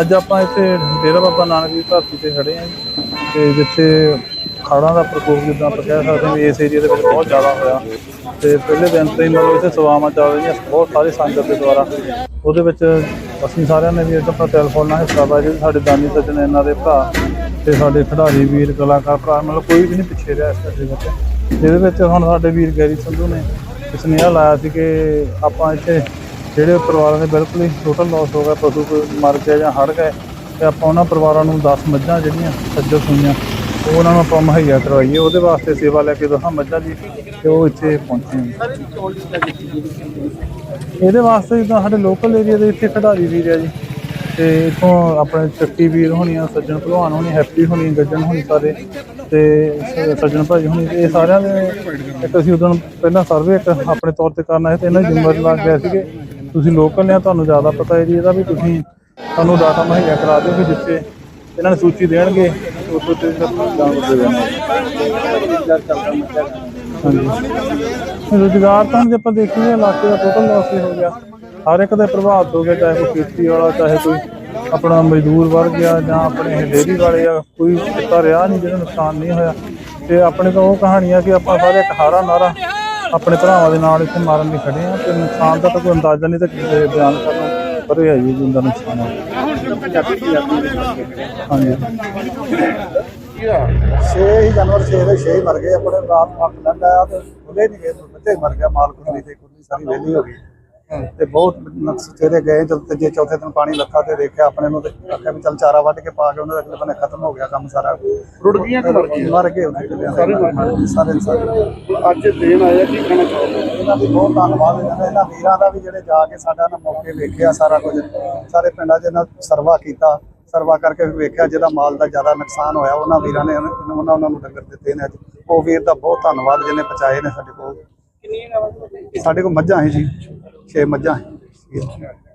ਅੱਜ ਆਪਾਂ ਇੱਥੇ ਡੇਰਾ ਬਾਬਾ ਨਾਨਕ ਦੀ ਧਰਤੀ ਤੇ ਖੜੇ ਹਾਂ ਜੀ। ਤੇ ਜਿੱਥੇ ਖਾੜਾਂ ਦਾ ਪ੍ਰਕੋਪ ਜਿੱਦਾਂ ਆਪਾਂ ਕਹਿ ਸਕਦੇ ਹਾਂ ਵੀ ਇਸ ਏਰੀਆ ਦੇ ਵਿੱਚ ਬਹੁਤ ਜ਼ਿਆਦਾ ਹੋਇਆ। ਤੇ ਪਹਿਲੇ ਦਿਨ ਤੋਂ ਹੀ ਮਤਲਬ ਇੱਥੇ ਸੇਵਾਵਾਂ ਚੱਲ ਰਹੀਆਂ, ਬਹੁਤ ਸਾਰੇ ਸੰਗਤ ਦੇ ਦੁਆਰਾ। ਉਹਦੇ ਵਿੱਚ ਅਸੀਂ ਸਾਰਿਆਂ ਨੇ ਵੀ ਇੱਕ ਆਪਣਾ ਟੈਲੀਫੋਨ ਨਾਲ ਹਿੱਸਾ ਪਾਇਆ ਜੀ। ਸਾਡੇ ਦਾਨੀ ਸੱਜਣ ਇਹਨਾਂ ਦੇ ਭਰਾ ਤੇ ਸਾਡੇ ਖਿਡਾਰੀ, ਵੀਰ, ਕਲਾਕਾਰ, ਭਰਾ, ਮਤਲਬ ਕੋਈ ਵੀ ਨਹੀਂ ਪਿੱਛੇ ਰਿਹਾ ਇਸ ਦੇ ਵਿੱਚ। ਜਿਹਦੇ ਵਿੱਚ ਹੁਣ ਸਾਡੇ ਵੀਰ ਗੈਰੀ ਸੰਧੂ ਨੇ ਸੁਨੇਹਾ ਲਾਇਆ ਸੀ ਕਿ ਆਪਾਂ ਇੱਥੇ ਜਿਹੜੇ ਪਰਿਵਾਰਾਂ ਦੇ ਬਿਲਕੁਲ ਹੀ ਟੋਟਲ ਲਾਸ ਹੋ ਗਿਆ ਪਸ਼ੂ ਕੋਈ ਮਰ ਗਿਆ ਜਾਂ ਹੜ ਗਏ ਤੇ ਆਪਾਂ ਉਹਨਾਂ ਪਰਿਵਾਰਾਂ ਨੂੰ 10 ਮੱਝਾਂ ਜਿਹੜੀਆਂ ਸੱਜਰ ਹੋਈਆਂ ਉਹ ਉਹਨਾਂ ਨੂੰ ਆਪਾਂ ਮੁਹੱਈਆ ਕਰਵਾਈਏ ਉਹਦੇ ਵਾਸਤੇ ਸੇਵਾ ਲੈ ਕੇ ਦਸਾਂ ਮੱਝਾਂ ਦੀ ਤੇ ਉਹ ਇੱਥੇ ਪਹੁੰਚੇ ਇਹਦੇ ਵਾਸਤੇ ਜਿੱਦਾਂ ਸਾਡੇ ਲੋਕਲ ਏਰੀਆ ਦੇ ਇੱਥੇ ਖਿਡਾਰੀ ਵੀਰ ਆ ਜੀ ਤੇ ਇਥੋਂ ਆਪਣੇ ਚੱਕੀ ਵੀਰ ਹੋਣੀਆਂ ਸੱਜਣ ਭਲਵਾਨ ਹੋਣੀ ਹੈਪੀ ਹੋਣੀ ਗੱਜਣ ਹੋਣੀ ਸਾਰੇ ਤੇ ਸੱਜਣ ਭਾਜੀ ਹੋਣੀ ਇਹ ਸਾਰਿਆਂ ਦੇ ਇੱਕ ਅਸੀਂ ਉਦੋਂ ਪਹਿਲਾਂ ਸਰਵੇ ਇੱਕ ਆਪਣੇ ਤੌਰ ਤੇ ਕਰਨਾ ਹੈ ਤੇ ਇਹਨਾਂ ਦੀ ਜ਼ਿੰਮੇਵਾਰੀ ਲੱਗ ਗਿਆ ਸੀ ਕਿ ਤੁਸੀਂ ਲੋਕਲ ਆ, ਤੁਹਾਨੂੰ ਜ਼ਿਆਦਾ ਪਤਾ ਹੈ ਜੀ, ਇਹਦਾ ਵੀ ਤੁਸੀਂ ਸਾਨੂੰ ਡਾਟਾ ਮੁਹੱਈਆ ਕਰਾ ਦਿਓ ਕਿ ਜਿੱਥੇ ਇਹਨਾਂ ਨੇ ਸੂਚੀ ਦੇਣਗੇ, ਉਸ ਤੇ ਡਾਊਨਲੋਡ ਦੇ ਦੇਣਾ ਹਾਂਜੀ। ਰੁਜ਼ਗਾਰ ਤਾਂ ਜੇ ਆਪਾਂ ਦੇਖੀਏ, ਇਲਾਕੇ ਦਾ ਟੋਟਲ ਲਾਸ ਹੀ ਹੋ ਗਿਆ। ਹਰ ਇੱਕ ਦੇ ਪ੍ਰਭਾਵਿਤ ਹੋ ਗਿਆ ਚਾਹੇ ਕੋਈ ਖੇਤੀ ਵਾਲਾ, ਚਾਹੇ ਕੋਈ ਆਪਣਾ ਮਜ਼ਦੂਰ ਵਰਗ ਆ, ਜਾਂ ਆਪਣੇ ਡੇਰੀ ਵਾਲੇ ਆ, ਕੋਈ ਤਾਂ ਰਿਹਾ ਨਹੀਂ, ਜਿਹਨੂੰ ਨੁਕਸਾਨ ਨਹੀਂ ਹੋਇਆ। ਤੇ ਆਪਣੇ ਤਾਂ ਉਹ ਕਹਾਣੀ ਆ ਕਿ ਆਪਾਂ ਸਾਰੇ ਇੱਕ ਹਾਰਾ ਨਾਰਾ ਆਪਣੇ ਭਰਾਵਾਂ ਦੇ ਨਾਲ ਇੱਥੇ ਮਾਰਨ ਲਈ ਖੜੇ ਆ, ਤੇ ਨੁਕਸਾਨ ਦਾ ਤਾਂ ਕੋਈ ਅੰਦਾਜ਼ਾ ਨਹੀਂ ਤੇ ਬਿਆਨ ਕਰਨ ਪਰ ਇਹ ਹੈ ਜੀ ਜਿੰਦਾ ਨੁਕਸਾਨ ਹੋਇਆ। ਹਾਂਜੀ। ਛੇ ਹੀ ਜਾਨਵਰ, ਛੇ ਦੇ ਛੇ ਹੀ ਮਰ ਗਏ, ਆਪਣੇ ਰਾਤ ਫੱਟ ਲੈਂਦਾ ਆ ਤੇ ਉਹਦੇ ਨਹੀਂ ਗਏ ਬੱਚੇ ਮਰ ਗਿਆ ਮਾਲ ਕੁੱਲੀ ਤੇ ਕੁੱਲੀ ਸਾਰੀ ਵੇਲੀ ਹੋ ਗਈ। ਤੇ ਬਹੁਤ ਨਕਸ ਚਿਹਰੇ ਗਏ ਜਦ ਤੀਜੇ ਚੌਥੇ ਦਿਨ ਪਾਣੀ ਲੱਥਾ ਤੇ ਦੇਖਿਆ ਆਪਣੇ ਨੂੰ ਤੇ ਆਖਿਆ ਵੀ ਚੱਲ ਚਾਰਾ ਵੱਢ ਕੇ ਪਾ ਕੇ ਉਹਨਾਂ ਦਾ ਅਗਲੇ ਬੰਨੇ ਖਤਮ ਹੋ ਗਿਆ ਕੰਮ ਸਾਰਾ। ਰੁੜ ਗਈਆਂ ਕਿ ਮਰ ਗਈਆਂ ਮਰ ਗਏ ਉਹਦੇ ਕਿਲਿਆਂ ਸਾਰੇ ਮਰ ਗਏ। ਸਾਰੇ ਅੱਜ ਦੇਣ ਆਇਆ ਕੀ ਕਹਿਣਾ ਚਾਹੁੰਦੇ ਇਹਨਾਂ ਦੀ ਬਹੁਤ ਧੰਨਵਾਦ ਇਹਨਾਂ ਦਾ ਇਹਨਾਂ ਵੀਰਾਂ ਦਾ ਵੀ ਜਿਹੜੇ ਜਾ ਕੇ ਸਾਡਾ ਨਾ ਮੌਕੇ ਵੇਖਿਆ ਸਾਰਾ ਕੁਝ। ਸਾਰੇ ਪਿੰਡਾਂ 'ਚ ਇਹਨਾਂ ਸਰਵਾ ਕੀਤਾ ਸਰਵਾ ਕਰਕੇ ਵੀ ਵੇਖਿਆ ਜਿਹਦਾ ਮਾਲ ਦਾ ਜ਼ਿਆਦਾ ਨੁਕਸਾਨ ਹੋਇਆ ਉਹਨਾਂ ਵੀਰਾਂ ਨੇ ਉਹਨਾਂ ਉਹਨਾਂ ਨੂੰ ਡੰਗਰ ਦਿੱਤੇ ਨੇ ਅੱਜ। ਉਹ ਵੀਰ ਦਾ ਬਹੁਤ ਧੰਨਵਾਦ ਜਿਹਨੇ ਪਹੁੰਚਾਏ ਨੇ ਸਾਡੇ ਕੋਲ। ਸਾਡੇ ਕੋਲ ਮੱਝਾਂ ਹੈ ਜੀ। 6 ਮੱਝਾਂ ਹੈ।